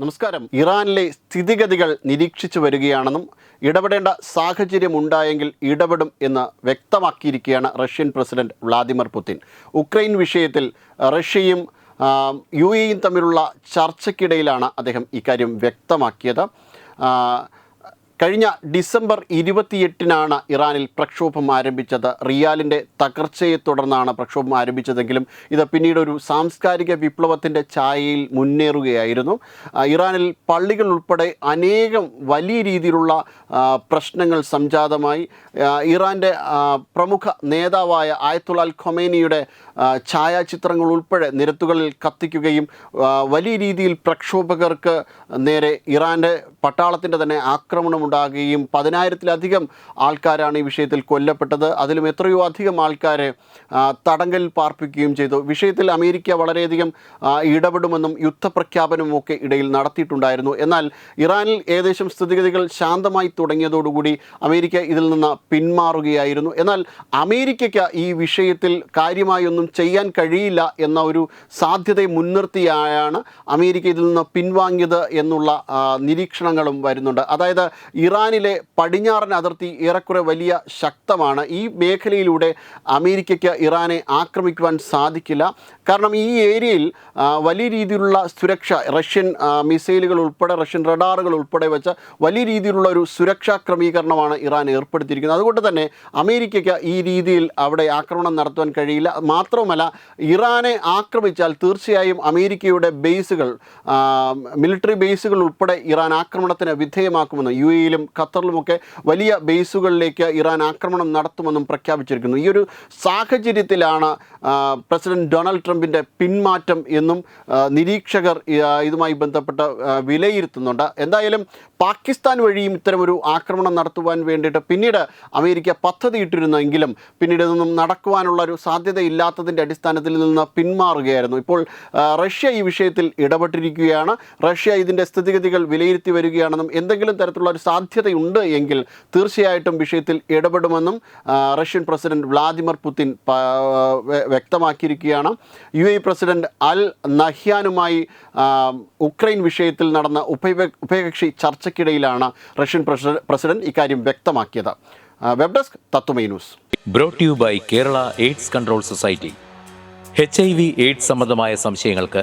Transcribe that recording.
നമസ്കാരം. ഇറാനിലെ സ്ഥിതിഗതികൾ നിരീക്ഷിച്ചു വരികയാണെന്നും ഇടപെടേണ്ട സാഹചര്യം ഉണ്ടായെങ്കിൽ ഇടപെടും എന്ന് വ്യക്തമാക്കിയിരിക്കുകയാണ് Russian president Vladimir Putin. Ukraine വിഷയത്തിൽ റഷ്യയും യു എയും തമ്മിലുള്ള ചർച്ചയ്ക്കിടയിലാണ് അദ്ദേഹം ഇക്കാര്യം വ്യക്തമാക്കിയത്. കഴിഞ്ഞ ഡിസംബർ ഇരുപത്തിയെട്ടിനാണ് ഇറാനിൽ പ്രക്ഷോഭം ആരംഭിച്ചത്. റിയാലിന്റെ തകർച്ചയെ തുടർന്നാണ് പ്രക്ഷോഭം ആരംഭിച്ചതെങ്കിലും ഇത് പിന്നീട് ഒരു സാംസ്കാരിക വിപ്ലവത്തിന്റെ ഛായയിൽ മുന്നേറുകയായിരുന്നു. ഇറാനിൽ പള്ളികൾ ഉൾപ്പെടെ അനേകം വലിയ രീതിയിലുള്ള പ്രശ്നങ്ങൾ സംജാതമായി. ഇറാന്റെ പ്രമുഖ നേതാവായ ആയത്തുലാൽ ഖൊമേനിയുടെ ഛായാചിത്രങ്ങൾ ഉൾപ്പെടെ നിരത്തുകളിൽ കത്തിക്കുകയും വലിയ രീതിയിൽ പ്രക്ഷോഭകർക്ക് നേരെ ഇറാന്റെ പട്ടാളത്തിന്റെ തന്നെ ആക്രമണമുണ്ടാകുകയും പതിനായിരത്തിലധികം ആൾക്കാരാണ് ഈ വിഷയത്തിൽ കൊല്ലപ്പെട്ടത്. അതിലും എത്രയോ അധികം ആൾക്കാരെ തടങ്കലിൽ പാർപ്പിക്കുകയും ചെയ്തു. വിഷയത്തിൽ അമേരിക്ക വളരെയധികം ഇടപെടുമെന്നും യുദ്ധപ്രഖ്യാപനവും ഒക്കെ ഇടയിൽ നടത്തിയിട്ടുണ്ടായിരുന്നു. എന്നാൽ ഇറാനിൽ ഏകദേശം സ്ഥിതിഗതികൾ ശാന്തമായി തുടങ്ങിയതോടുകൂടി അമേരിക്ക ഇതിൽ നിന്ന് പിന്മാറുകയായിരുന്നു. എന്നാൽ അമേരിക്കയ്ക്ക് ഈ വിഷയത്തിൽ കാര്യമായൊന്നും ചെയ്യാൻ കഴിയില്ല എന്ന ഒരു സാധ്യതയെ മുൻനിർത്തിയാണ് അമേരിക്ക ഇതിൽ നിന്ന് പിൻവാങ്ങിയത് എന്നുള്ള ആ, നിരീക്ഷണങ്ങളും വരുന്നുണ്ട്. അതായത് ഇറാനിലെ പടിഞ്ഞാറൻ അതിർത്തി ഏറെക്കുറെ വലിയ ശക്തമാണ്. ഈ മേഖലയിലൂടെ അമേരിക്കയ്ക്ക് ഇറാനെ ആക്രമിക്കുവാൻ സാധിക്കില്ല. കാരണം ഈ ഏരിയയിൽ വലിയ രീതിയിലുള്ള സുരക്ഷ റഷ്യൻ മിസൈലുകൾ ഉൾപ്പെടെ റഷ്യൻ റഡാറുകൾ ഉൾപ്പെടെ വെച്ച് വലിയ രീതിയിലുള്ള ഒരു സുരക്ഷാ ക്രമീകരണമാണ് ഇറാൻ ഏർപ്പെടുത്തിയിരിക്കുന്നത്. അതുകൊണ്ട് തന്നെ അമേരിക്കയ്ക്ക് ഈ രീതിയിൽ അവിടെ ആക്രമണം നടത്തുവാൻ കഴിയില്ല. മാത്രവുമല്ല ഇറാനെ ആക്രമിച്ചാൽ തീർച്ചയായും അമേരിക്കയുടെ ബേസുകൾ മിലിറ്ററി ബേസുകൾ ഉൾപ്പെടെ ഇറാൻ ആക്രമണത്തിന് വിധേയമാക്കുമെന്നും യു എയിലും ഖത്തറിലുമൊക്കെ വലിയ ബേസുകളിലേക്ക് ഇറാൻ ആക്രമണം നടത്തുമെന്നും പ്രഖ്യാപിച്ചിരിക്കുന്നു. ഈ ഒരു സാഹചര്യത്തിലാണ് പ്രസിഡന്റ് ഡൊണാൾഡ് ട്രംപിന്റെ പിന്മാറ്റം എന്നും നിരീക്ഷകർ ഇതുമായി ബന്ധപ്പെട്ട് വിലയിരുത്തുന്നുണ്ട്. എന്തായാലും പാകിസ്ഥാൻ വഴിയും ഇത്തരമൊരു ആക്രമണം നടത്തുവാൻ വേണ്ടിയിട്ട് പിന്നീട് അമേരിക്ക പദ്ധതിയിട്ടിരുന്നെങ്കിലും പിന്നീട് ഇതൊന്നും നടക്കുവാനുള്ള ഒരു സാധ്യതയില്ലാത്തതിന്റെ അടിസ്ഥാനത്തിൽ നിന്ന് പിന്മാറുകയായിരുന്നു. ഇപ്പോൾ റഷ്യ ഈ വിഷയത്തിൽ ഇടപെട്ടിരിക്കുകയാണ്. റഷ്യ ഇതിന്റെ സ്ഥിതിഗതികൾ വിലയിരുത്തി വരികയാണെന്നും എന്തെങ്കിലും തരത്തിലുള്ള ഒരു സാധ്യതയുണ്ട് എങ്കിൽ തീർച്ചയായിട്ടും വിഷയത്തിൽ ഇടപെടുമെന്നും റഷ്യൻ പ്രസിഡന്റ് വ്ളാദിമിർ പുതിൻ വ്യക്തമാക്കിയിരിക്കുകയാണ്. യു എ പ്രസിഡന്റ് അൽ നഹ്യാനുമായി ഉക്രൈൻ വിഷയത്തിൽ നടന്ന ഉഭയ ഉഭയകക്ഷി ചർച്ചയ്ക്കിടയിലാണ് റഷ്യൻ പ്രസിഡന്റ് ഇക്കാര്യം വ്യക്തമാക്കിയത്. Web desk Tatwamayi news. Brought you by Kerala AIDS control society H I V AIDS സംബന്ധമായ സംശയങ്ങൾക്ക്